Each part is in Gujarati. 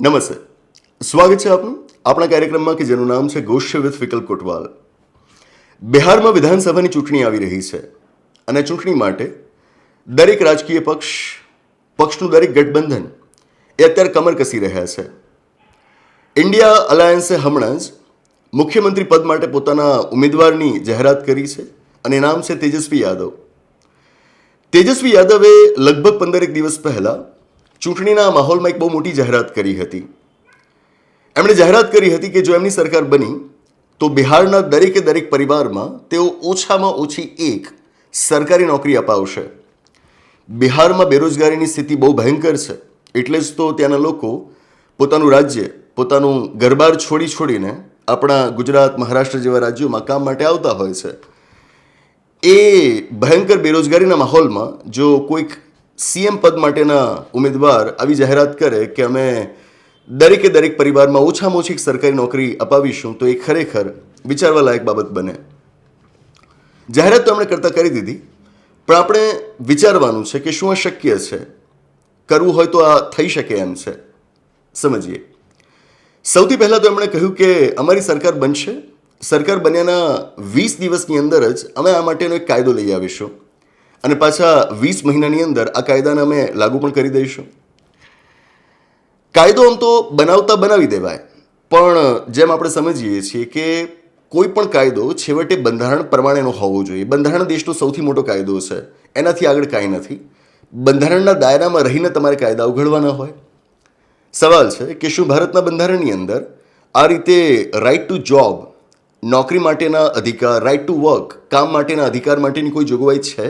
નમસ્તે. સ્વાગત છે આપનું આપણા કાર્યક્રમમાં કે જેનું નામ છે ગોષ્ય વિથ વિકલ્પ કોટવાલ. બિહારમાં વિધાનસભાની ચૂંટણી આવી રહી છે અને ચૂંટણી માટે દરેક રાજકીય પક્ષ, પક્ષનું દરેક ગઠબંધન એ અત્યારે કમર કસી રહ્યા છે. ઇન્ડિયા અલાયન્સે હમણાં જ મુખ્યમંત્રી પદ માટે પોતાના ઉમેદવારની જાહેરાત કરી છે અને નામ છે તેજસ્વી યાદવ. તેજસ્વી યાદવે લગભગ પંદરેક દિવસ પહેલા ચૂંટણીના માહોલમાં એક બહુ મોટી જાહેરાત કરી હતી. એમણે જાહેરાત કરી હતી કે જો એમની સરકાર બની, તો બિહારના દરેકે દરેક પરિવારમાં તેઓ ઓછામાં ઓછી એક સરકારી નોકરી અપાવશે. બિહારમાં બેરોજગારીની સ્થિતિ બહુ ભયંકર છે, એટલે જ તો ત્યાંના લોકો પોતાનું રાજ્ય, પોતાનું ઘરબાર છોડી છોડીને આપણા ગુજરાત, મહારાષ્ટ્ર જેવા રાજ્યોમાં કામ માટે આવતા હોય છે. એ ભયંકર બેરોજગારીના માહોલમાં જો કોઈક સીએમ પદ માટેના ઉમેદવાર આવી જાહેરાત કરે કે અમે દરેકે દરેક પરિવારમાં ઓછામાં ઓછી સરકારી નોકરી અપાવીશું, તો એ ખરેખર વિચારવા લાયક બાબત બને. જાહેરાત તો એમણે કરતાં કરી દીધી, પણ આપણે વિચારવાનું છે કે શું આ શક્ય છે? કરવું હોય તો આ થઈ શકે એમ છે. સમજીએ. સૌથી પહેલાં તો એમણે કહ્યું કે અમારી સરકાર બનશે. સરકાર બન્યાના વીસ દિવસની અંદર જ અમે આ માટેનો એક કાયદો લઈ આવીશું. અને પાછા વીસ મહિનાની અંદર આ કાયદાને અમે લાગુ પણ કરી દઈશું. કાયદો આમ તો બનાવતા બનાવી દેવાય, પણ જેમ આપણે સમજીએ છીએ કે કોઈ પણ કાયદો છેવટે બંધારણ પ્રમાણેનો હોવો જોઈએ. બંધારણ દેશનો સૌથી મોટો કાયદો છે. એનાથી આગળ કાંઈ નથી. બંધારણના દાયરામાં રહીને તમારે કાયદા ઉઘડવાના હોય. સવાલ છે કે શું ભારતના બંધારણની અંદર આ રીતે રાઇટ ટુ જોબ નોકરી માટેના અધિકાર રાઇટ ટુ વર્ક કામ માટેના અધિકાર માટેની કોઈ જોગવાઈ છે?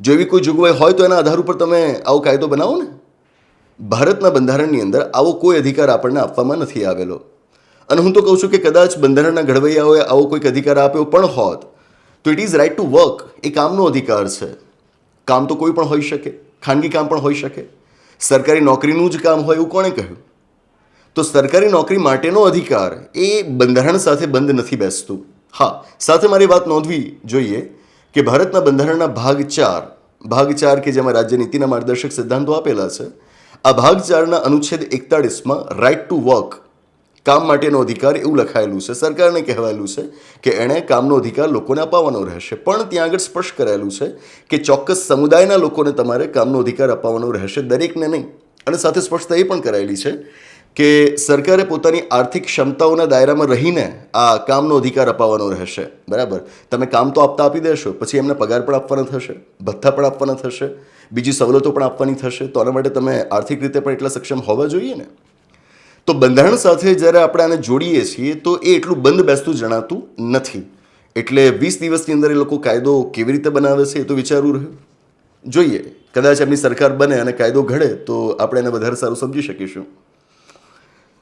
જો એવી કોઈ જોગવાઈ હોય તો એના આધાર ઉપર તમે આવો કાયદો બનાવો ને. ભારતના બંધારણની અંદર આવો કોઈ અધિકાર આપણને આપવામાં નથી આવેલો. અને હું તો કહું છું કે કદાચ બંધારણના ઘડવૈયાઓએ આવો કોઈક અધિકાર આપ્યો પણ હોત, તો it is right to work એ કામનો અધિકાર છે. કામ તો કોઈ પણ હોઈ શકે, ખાનગી કામ પણ હોઈ શકે. સરકારી નોકરીનું જ કામ હોય એવું કોણે કહ્યું? તો સરકારી નોકરી માટેનો અધિકાર એ બંધારણ સાથે બંધ નથી બેસતું. હા, સાથે મારી વાત નોંધવી જોઈએ કે ભારતના બંધારણના ભાગ ચાર ભાગ ચાર કે જેમાં રાજ્ય નીતિના માર્ગદર્શક સિદ્ધાંતો આપેલા છે, આ ભાગ ચારના અનુચ્છેદ એકતાળીસમાં રાઇટ ટુ વર્ક કામ માટેનો અધિકાર એવું લખાયેલું છે, સરકારને કહેવાયેલું છે કે એણે કામનો અધિકાર લોકોને અપાવવાનો રહેશે. પણ ત્યાં આગળ સ્પષ્ટ કરાયેલું છે કે ચોક્કસ સમુદાયના લોકોને તમારે કામનો અધિકાર અપાવવાનો રહેશે, દરેકને નહીં. અને સાથે સ્પષ્ટતા એ પણ કરાયેલી છે કે સરકારે પોતાની આર્થિક ક્ષમતાઓના દાયરામાં રહીને આ કામનો અધિકાર અપાવવાનો રહેશે. બરાબર? તમે કામ તો આપતા આપી દેશો, પછી એમને પગાર પણ આપવાના થશે, ભથ્થા પણ આપવાના થશે, બીજી સવલતો પણ આપવાની થશે. તો આના માટે તમે આર્થિક રીતે પણ એટલા સક્ષમ હોવા જોઈએ ને? તો બંધારણ સાથે જ્યારે આપણે આને જોડીએ છીએ, તો એ એટલું બંધ બેસતું જણાતું નથી. એટલે વીસ દિવસની અંદર એ લોકો કાયદો કેવી રીતે બનાવે છે એ તો વિચારવું રહ્યું. જોઈએ. કદાચ એમની સરકાર બને અને કાયદો ઘડે, તો આપણે એને વધારે સારું સમજી શકીશું.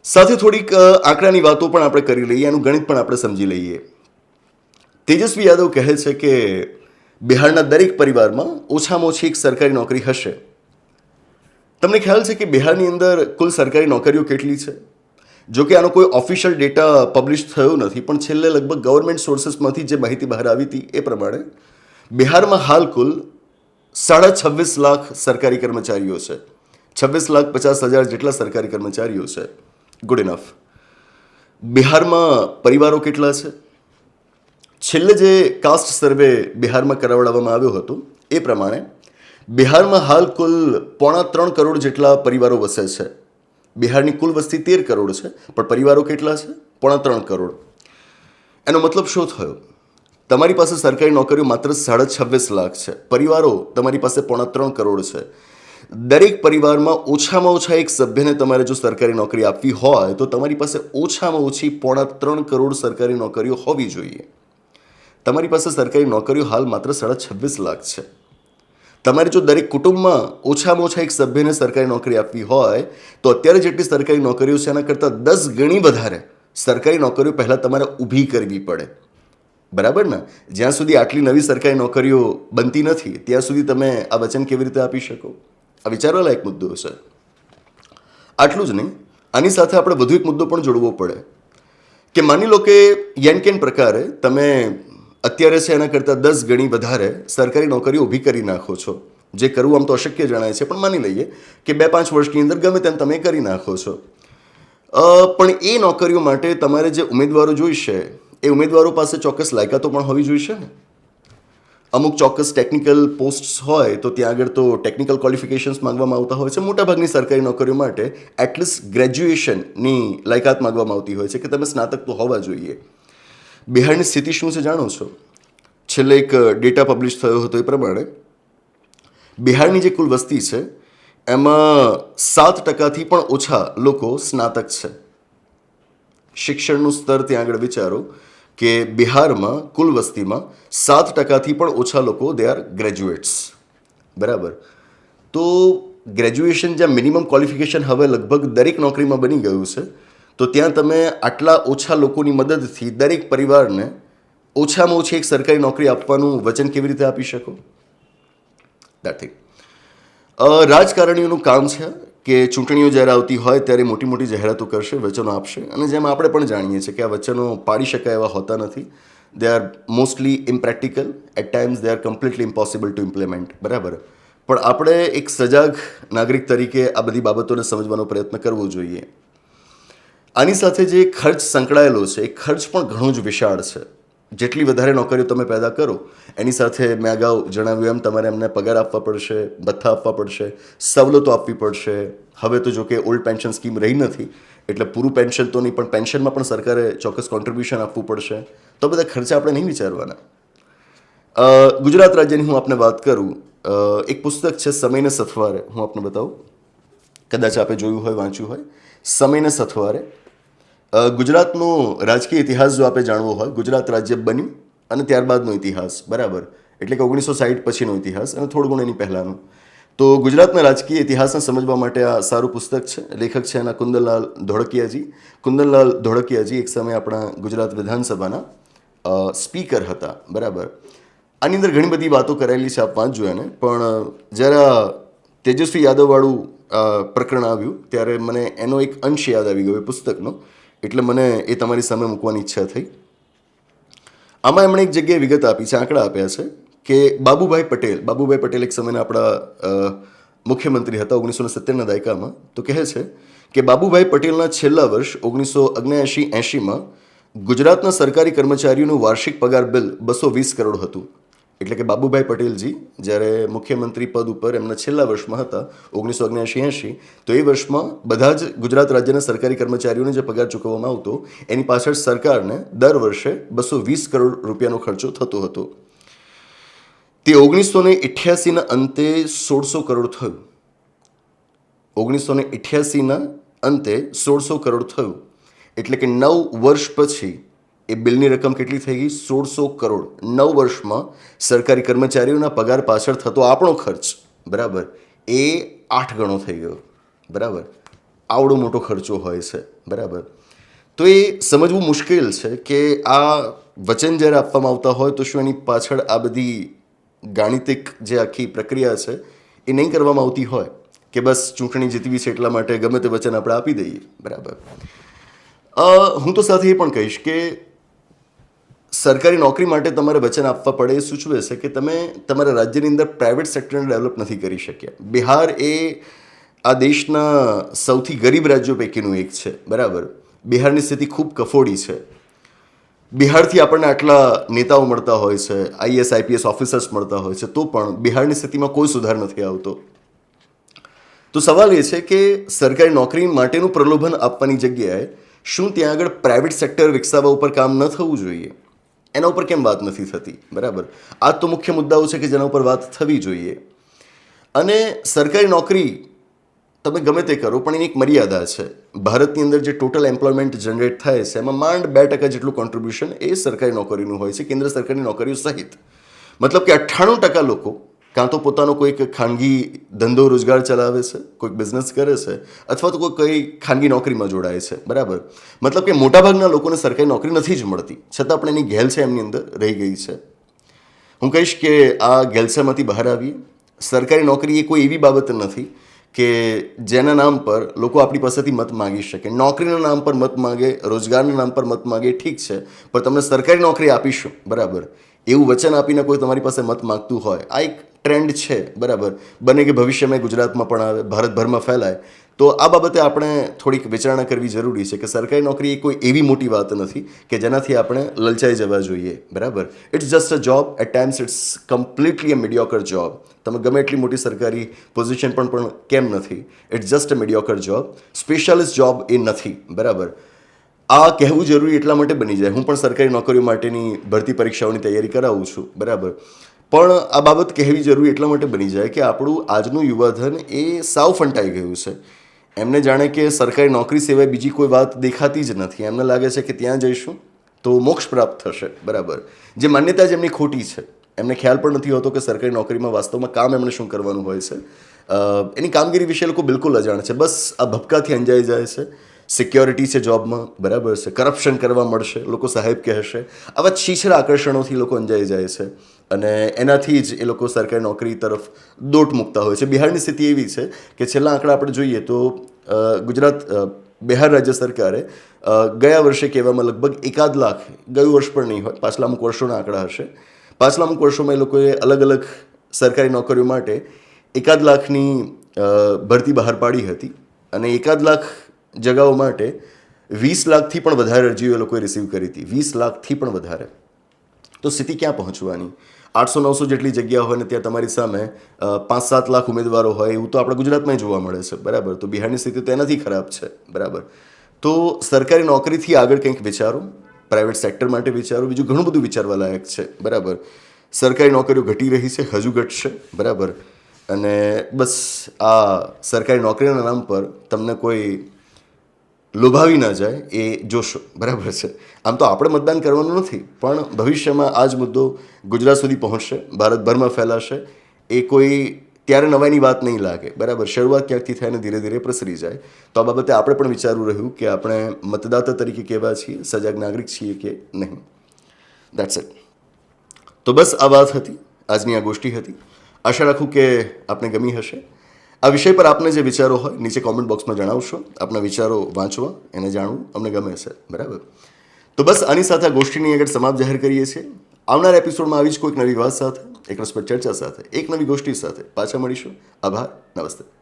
સાથે થોડીક આંકડાની વાતો પણ આપણે કરી લઈએ, એનું ગણિત પણ આપણે સમજી લઈએ. તેજસ્વી યાદવ કહે છે કે, બિહારના દરેક પરિવારમાં ઓછામાં ઓછી એક સરકારી નોકરી હશે. તમને ખ્યાલ છે કે બિહારની અંદર કુલ સરકારી નોકરીઓ કેટલી છે? જો કે આનો કોઈ ઓફિશિયલ ડેટા પબ્લિશ થયો નથી, પણ છેલ્લે લગભગ ગવર્મેન્ટ સોર્सेसમાંથી જે માહિતી બહાર આવી હતી એ પ્રમાણે બિહારમાં હાલ કુલ સાડા છવ્વીસ લાખ સરકારી કર્મચારીઓ છે. છવ્વીસ લાખ પચાસ હજાર જેટલા સરકારી કર્મચારીઓ છે. ગુડ ઇનફ બિહારમાં પરિવારો કેટલા છે? છેલ્લે જે કાસ્ટ સર્વે બિહારમાં કરાવડાવવામાં આવ્યો હતો, એ પ્રમાણે બિહારમાં હાલ કુલ પોણા ત્રણ કરોડ જેટલા પરિવારો વસે છે. બિહારની કુલ વસ્તી તેર કરોડ છે, પણ પરિવારો કેટલા છે? પોણા ત્રણ કરોડ. એનો મતલબ શું થયો? તમારી પાસે સરકારી નોકરીઓ માત્ર સાડા છવ્વીસ લાખ છે. પરિવારો તમારી પાસે પોણા ત્રણ કરોડ છે. દરેક પરિવારમાં ઓછામાં ઓછા એક સભ્યને તમારે જો સરકારી નોકરી આપવી હોય, તો તમારી પાસે ઓછામાં ઓછી પોણા ત્રણ કરોડ સરકારી નોકરીઓ હોવી જોઈએ. તમારી પાસે સરકારી નોકરીઓ હાલ માત્ર સાડા છવ્વીસ લાખ છે. તમારે જો દરેક કુટુંબમાં ઓછામાં ઓછા એક સભ્યને સરકારી નોકરી આપવી હોય, તો અત્યારે જેટલી સરકારી નોકરીઓ છે, એના કરતાં દસ ગણી વધારે સરકારી નોકરીઓ પહેલાં તમારે ઊભી કરવી પડે. બરાબર ને? જ્યાં સુધી આટલી નવી સરકારી નોકરીઓ બનતી નથી, ત્યાં સુધી તમે આ વચન કેવી રીતે આપી શકો? આ વિચારવા લાયક મુદ્દો છે આટલું જ નહીં, આની સાથે આપણે વધુ એક મુદ્દો પણ જોડવો પડે. કે માની લો કે યેન કેન પ્રકારે તમે અત્યારે છે એના કરતાં દસ ગણી વધારે સરકારી નોકરીઓ ઊભી કરી નાખો છો. જે કરવું આમ તો અશક્ય જણાય છે, પણ માની લઈએ કે બે પાંચ વર્ષની અંદર ગમે તેમ તમે કરી નાખો છો. પણ એ નોકરીઓ માટે તમારે જે ઉમેદવારો જોઈશે, એ ઉમેદવારો પાસે ચોક્કસ લાયકાતો પણ હોવી જોઈશે ને? અમુક ચોક્કસ ટેકનિકલ પોસ્ટ્સ હોય તો ત્યાં આગળ તો ટેકનિકલ ક્વોલિફિકેશન્સ માંગવામાં આવતા હોય છે. મોટાભાગની સરકારી નોકરીઓ માટે એટલીસ્ટ ગ્રેજ્યુએશનની લાયકાત માંગવામાં આવતી હોય છે કે તમે સ્નાતક તો હોવા જોઈએ. બિહારની સ્થિતિ શું છે જાણો છો? છેલ્લે એક ડેટા પબ્લિશ થયો હતો એ પ્રમાણે બિહારની જે કુલ વસ્તી છે, એમાં સાત ટકાથી પણ ઓછા લોકો સ્નાતક છે. શિક્ષણનું સ્તર ત્યાં આગળ વિચારો. કે બિહારમાં કુલ વસ્તીમાં સાત ટકાથી પણ ઓછા લોકો દે આર ગ્રેજ્યુએટ્સ બરાબર? તો ગ્રેજ્યુએશન જ્યાં મિનિમમ ક્વોલિફિકેશન હવે લગભગ દરેક નોકરીમાં બની ગયું છે, તો ત્યાં તમે આટલા ઓછા લોકોની મદદથી દરેક પરિવારને ઓછામાં ઓછી એક સરકારી નોકરી આપવાનું વચન કેવી રીતે આપી શકો? દેટ થિંગ રાજકારણીઓનું કામ છે કે ચૂંટણીઓ જ્યારે આવતી હોય ત્યારે મોટી મોટી જાહેરાતો કરશે, વચનો આપશે. અને જેમ આપણે પણ જાણીએ છીએ કે આ વચનો પાડી શકાય એવા હોતા નથી. They are mostly impractical at times they are completely impossible to implement બરાબર? પણ આપણે એક સજાગ નાગરિક તરીકે આ બધી બાબતોને સમજવાનો પ્રયત્ન કરવો જોઈએ. આની સાથે જે ખર્ચ સંકળાયેલો છે, એ ખર્ચ પણ ઘણો જ વિશાળ છે. જેટલી વધારે નોકરીઓ તમે પેદા કરો, એની સાથે મેં અગાઉ જણાવ્યું એમ, તમારે એમને પગાર આપવા પડશે, ભથ્થા આપવા પડશે, સવલતો આપવી પડશે. હવે તો જો કે ઓલ્ડ પેન્શન સ્કીમ રહી નથી, એટલે પૂરું પેન્શન તો નહીં, પણ પેન્શનમાં પણ સરકારે ચોક્કસ કોન્ટ્રીબ્યુશન આપવું પડશે. તો બધા ખર્ચા આપણે નહીં વિચારવાના. ગુજરાત રાજ્યની હું આપને વાત કરું એક પુસ્તક છે સમયને સથવારે. હું આપને બતાવું. કદાચ આપે જોયું હોય, વાંચ્યું હોય. સમયને સથવારે. ગુજરાતનો રાજકીય ઇતિહાસ જો આપણે જાણવો હોય, ગુજરાત રાજ્ય બન્યું અને ત્યારબાદનો ઇતિહાસ, બરાબર? એટલે કે ઓગણીસો સાઠ પછીનો ઇતિહાસ અને થોડું ઘણું એની પહેલાંનો. તો ગુજરાતના રાજકીય ઇતિહાસને સમજવા માટે આ સારું પુસ્તક છે, લેખક છે એના કુંદનલાલ ધોળકિયાજી. કુંદનલાલ ધોળકિયાજી એક સમયે આપણા ગુજરાત વિધાનસભાના સ્પીકર હતા, બરાબર? આની અંદર ઘણી બધી વાતો કરેલી છે આપ વાંચજો એને, પણ જ્યારે તેજસ્વી યાદવવાળું પ્રકરણ આવ્યું, ત્યારે મને એનો એક અંશ યાદ આવી ગયો એ પુસ્તકનો. એટલે મને એ તમારી સામે મૂકવાની ઈચ્છા થઈ. આમાં એમણે એક જગ્યાએ વિગત આપી છે, આંકડા આપ્યા છે કે બાબુભાઈ પટેલ બાબુભાઈ પટેલ એક સમયના આપણા મુખ્યમંત્રી હતા ઓગણીસો સત્તરના દાયકામાં. તો કહે છે કે બાબુભાઈ પટેલના છેલ્લા વર્ષ ઓગણીસો ઓગણ્યાએંશી એંશીમાં ગુજરાતના સરકારી કર્મચારીઓનું વાર્ષિક પગાર બિલ બસો વીસ કરોડ હતું. એટલે કે બાબુભાઈ પટેલજી, જ્યારે મુખ્યમંત્રી પદ ઉપર એમના છેલ્લા વર્ષમાં હતા, ઓગણીસો ઓગણ્યાસી એંશી, તો એ વર્ષમાં બધા જ ગુજરાત રાજ્યના સરકારી કર્મચારીઓને જે પગાર ચૂકવવામાં આવતો, એની પાછળ સરકારને દર વર્ષે બસો વીસ કરોડ રૂપિયાનો ખર્ચો થતો હતો. તે ઓગણીસો ને ઇઠ્યાસીના અંતે સોળસો કરોડ થયું. ઓગણીસો ને ઇઠ્યાસીના અંતે સોળસો કરોડ થયું. એટલે કે નવ વર્ષ પછી એ બિલની રકમ કેટલી થઈ ગઈ? સોળસો કરોડ. નવ વર્ષમાં સરકારી કર્મચારીઓના પગાર પાછળ થતો આપણો ખર્ચ. બરાબર. એ આઠ ગણો થઈ ગયો. બરાબર. આવડો મોટો ખર્ચો હોય છે. બરાબર. તો એ સમજવું મુશ્કેલ છે કે આ વચન જ્યારે આપવામાં આવતા હોય તો શું એની પાછળ આ બધી ગાણિતિક જે આખી પ્રક્રિયા છે એ નહીં કરવામાં આવતી હોય? કે બસ ચૂંટણી જીતવી છે એટલા માટે ગમે તે વચન આપણે આપી દઈએ? બરાબર. હું તો સાથે એ પણ કહીશ કે સરકારી નોકરી માટે તમારે વચન આપવા પડે એ સૂચવે છે કે તમે તમારા રાજ્યની અંદર પ્રાઇવેટ સેક્ટરને ડેવલપ નથી કરી શક્યા. બિહાર એ આ દેશના સૌથી ગરીબ રાજ્યો પૈકીનું એક છે, બરાબર? બિહારની સ્થિતિ ખૂબ કફોડી છે. બિહારથી આપણને આટલા નેતાઓ મળતા હોય છે આઈએસ આઈપીએસ ઓફિસર્સ મળતા હોય છે, તો પણ બિહારની સ્થિતિમાં કોઈ સુધાર નથી આવતો. તો સવાલ એ છે કે સરકારી નોકરી માટેનું પ્રલોભન આપવાની જગ્યાએ શું ત્યાં આગળ પ્રાઇવેટ સેક્ટર વિકસાવવા ઉપર કામ ન થવું જોઈએ? એના ઉપર કેમ વાત નથી થતી? બરાબર? આ તો મુખ્ય મુદ્દાઓ છે કે જેના ઉપર વાત થવી જોઈએ. અને સરકારી નોકરી તમે ગમે તે કરો, પણ એની એક મર્યાદા છે. ભારતની અંદર જે ટોટલ એમ્પ્લોયમેન્ટ જનરેટ થાય છે, એમાં માંડ બે ટકા જેટલું કોન્ટ્રીબ્યુશન એ સરકારી નોકરીનું હોય છે, કેન્દ્ર સરકારની નોકરીઓ સહિત. મતલબ કે અઠ્ઠાણું ટકા લોકો કાં તો પોતાનો કોઈક ખાનગી ધંધો રોજગાર ચલાવે છે, કોઈક બિઝનેસ કરે છે, અથવા તો કોઈ કઈ ખાનગી નોકરીમાં જોડાય છે, બરાબર? મતલબ કે મોટાભાગના લોકોને સરકારી નોકરી નથી જ મળતી, છતાં પણ એની ઘેલ છે એમની અંદર, રહી ગઈ છે. હું કહીશ કે આ ગેલસામાંથી બહાર આવીએ? સરકારી નોકરી એ કોઈ એવી બાબત નથી કે જેના નામ પર લોકો આપણી પાસેથી મત માગી શકે. નોકરીના નામ પર મત માગે, રોજગારના નામ પર મત માગે, ઠીક છે, પણ તમને સરકારી નોકરી આપીશું, બરાબર? એવું વચન આપીને કોઈ તમારી પાસે મત માગતું હોય, આ એક ટ્રેન્ડ છે, બરાબર? બને કે ભવિષ્યમાં ગુજરાતમાં પણ આવે ભારતભરમાં ફેલાય. તો આ બાબતે આપણે થોડીક વિચારણા કરવી જરૂરી છે કે સરકારી નોકરી એ કોઈ એવી મોટી વાત નથી કે જેનાથી આપણે લલચાઈ જવા જોઈએ, બરાબર? It's just a job at times it's completely a mediocre job તમે ગમે એટલી મોટી સરકારી પોઝિશન પણ પણ કેમ નથી? It's just a mediocre job specialist job એ નથી, બરાબર? આ કહેવું જરૂરી એટલા માટે બની જાય. હું પણ સરકારી નોકરીઓ માટેની ભરતી પરીક્ષાઓની તૈયારી કરાવું છું, બરાબર? પણ આ બાબત કહેવી જરૂરી એટલા માટે બની જાય કે આપણું આજનું યુવાધન એ સાવ ફંટાઈ ગયું છે. એમને જાણે કે સરકારી નોકરી સિવાય બીજી કોઈ વાત દેખાતી જ નથી. એમને લાગે છે કે ત્યાં જઈશું તો મોક્ષ પ્રાપ્ત થશે. બરાબર. જે માન્યતા જ એમની ખોટી છે. એમને ખ્યાલ પણ નથી હોતો કે સરકારી નોકરીમાં વાસ્તવમાં કામ એમણે શું કરવાનું હોય છે. એની કામગીરી વિશે લોકો બિલકુલ અજાણ છે. બસ આ ભપકાથી અંજાઈ જાય છે. સિક્યોરિટી છે જોબમાં. બરાબર છે. કરપ્શન કરવા મળશે. લોકો સાહેબ કહેશે. આવા છીછરા આકર્ષણોથી લોકો અંજાઈ જાય છે. અને એનાથી જ એ લોકો સરકારી નોકરી તરફ દોટ મૂકતા હોય છે. બિહારની સ્થિતિ એવી છે કે છેલ્લા આંકડા આપણે જોઈએ તો ગુજરાત બિહાર રાજ્ય સરકારે ગયા વર્ષે કહેવામાં લગભગ એકાદ લાખ, ગયું વર્ષ પણ નહીં હોય, પાછલા અમુક વર્ષોના આંકડા હશે. પાછલા અમુક વર્ષોમાં એ લોકોએ અલગ અલગ સરકારી નોકરીઓ માટે એકાદ લાખની ભરતી બહાર પાડી હતી અને એકાદ લાખ જગાઓ માટે વીસ લાખથી પણ વધારે અરજીઓ એ લોકોએ રિસીવ કરી હતી. વીસ લાખથી પણ વધારે. તો સ્થિતિ ક્યાં પહોંચવાની? આઠસો નવસો જેટલી જગ્યા હોય ને ત્યાં તમારી સામે પાંચ સાત લાખ ઉમેદવારો હોય, એવું તો આપણા ગુજરાતમાં જોવા મળે છે. બરાબર? તો બિહારની સ્થિતિ તો એનાથી ખરાબ છે. બરાબર? તો સરકારી નોકરીથી આગળ કંઈક વિચારો? પ્રાઇવેટ સેક્ટર માટે વિચારો? બીજું ઘણું બધું વિચારવા લાયક છે. બરાબર? સરકારી નોકરીઓ ઘટી રહી છે, હજુ ઘટશે. બરાબર? અને બસ આ સરકારી નોકરીના નામ પર તમને કોઈ લોભાવી ના જાય એ જોશો. બરાબર છે? આમ તો આપણે મતદાન કરવાનું નથી, પણ ભવિષ્યમાં આ જ મુદ્દો ગુજરાત સુધી પહોંચશે, ભારતભરમાં ફેલાશે. એ કોઈ ત્યારે નવાઈની વાત નહીં લાગે. બરાબર? શરૂઆત ક્યાંકથી થાય ને ધીરે ધીરે પ્રસરી જાય. તો આ બાબતે આપણે પણ વિચારવું રહ્યું કે આપણે મતદાતા તરીકે કેવા છીએ, સજાગ નાગરિક છીએ કે નહીં? દેટ્સ ઇટ તો બસ આ વાત હતી. આજની આ ગોષ્ઠી હતી. આશા રાખું કે આપને ગમી હશે. આ વિષય પર આપને જે વિચારો હોય, નીચે કોમેન્ટ બોક્સમાં જણાવશો. આપના વિચારો વાંચવા, એને જાણવું અમને ગમે છે. બરાબર? તો બસ, આની સાથે આ ગોષ્ઠીની આગળ સમાપ્ત જાહેર કરીએ છીએ. આવનાર એપિસોડમાં આવી જ કોઈક નવી વાત સાથે, એક રસપ્રદ ચર્ચા સાથે, એક નવી ગોષ્ઠી સાથે પાછા મળીશું. આભાર, નમસ્તે.